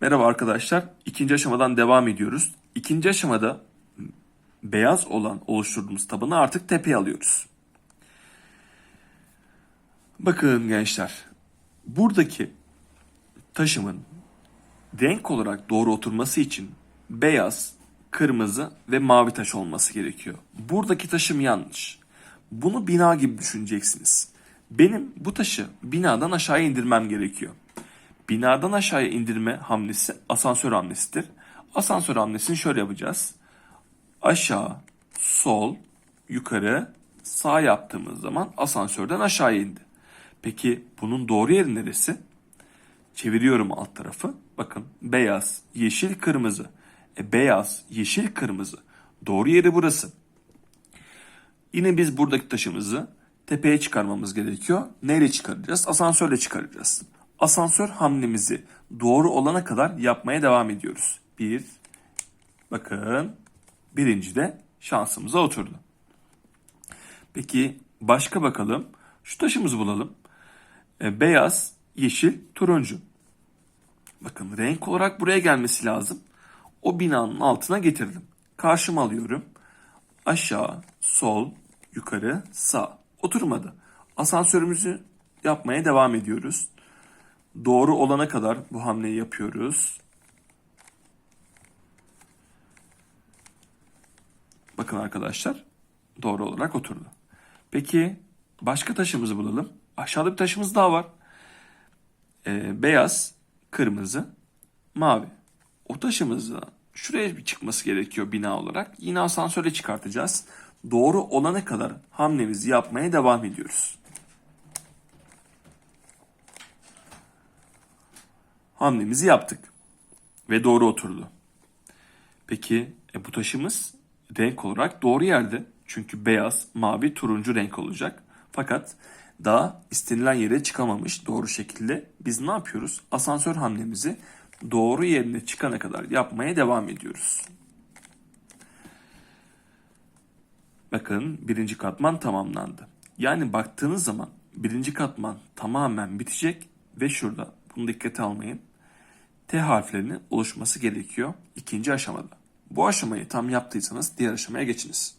Merhaba arkadaşlar. İkinci aşamadan devam ediyoruz. İkinci aşamada beyaz olan oluşturduğumuz tabanı artık tepeye alıyoruz. Bakın gençler. Buradaki taşımın renk olarak doğru oturması için beyaz, kırmızı ve mavi taş olması gerekiyor. Buradaki taşım yanlış. Bunu bina gibi düşüneceksiniz. Benim bu taşı binadan aşağıya indirmem gerekiyor. Binadan aşağıya indirme hamlesi asansör hamlesidir. Asansör hamlesini şöyle yapacağız. Aşağı, sol, yukarı, sağ yaptığımız zaman asansörden aşağıya indi. Peki bunun doğru yeri neresi? Çeviriyorum alt tarafı. Bakın beyaz, yeşil, kırmızı. E, beyaz, yeşil, kırmızı. Doğru yeri burası. Yine biz buradaki taşımızı tepeye çıkarmamız gerekiyor. Neyle çıkaracağız? Asansörle çıkaracağız. Asansör hamlemizi doğru olana kadar yapmaya devam ediyoruz. Bir, bakın birinci de şansımıza oturdu. Peki başka bakalım. Şu taşımızı bulalım. E, beyaz, yeşil, turuncu. Bakın renk olarak buraya gelmesi lazım. O binanın altına getirdim. Karşıma alıyorum. Aşağı, sol, yukarı, sağ. Oturmadı. Asansörümüzü yapmaya devam ediyoruz. Doğru olana kadar bu hamleyi yapıyoruz. Bakın arkadaşlar doğru olarak oturdu. Peki başka taşımızı bulalım. Aşağıda bir taşımız daha var. Ee, beyaz, kırmızı, mavi. O taşımızı şuraya bir çıkması gerekiyor bina olarak. Yine asansöre çıkartacağız. Doğru olana kadar hamlemizi yapmaya devam ediyoruz. Hamlemizi yaptık. Ve doğru oturdu. Peki e, bu taşımız renk olarak doğru yerde. Çünkü beyaz, mavi, turuncu renk olacak. Fakat daha istenilen yere çıkamamış doğru şekilde. Biz ne yapıyoruz? Asansör hamlemizi doğru yerine çıkana kadar yapmaya devam ediyoruz. Bakın birinci katman tamamlandı. Yani baktığınız zaman birinci katman tamamen bitecek ve şurada bunu dikkate almayın. T harflerinin oluşması gerekiyor ikinci aşamada. Bu aşamayı tam yaptıysanız diğer aşamaya geçiniz.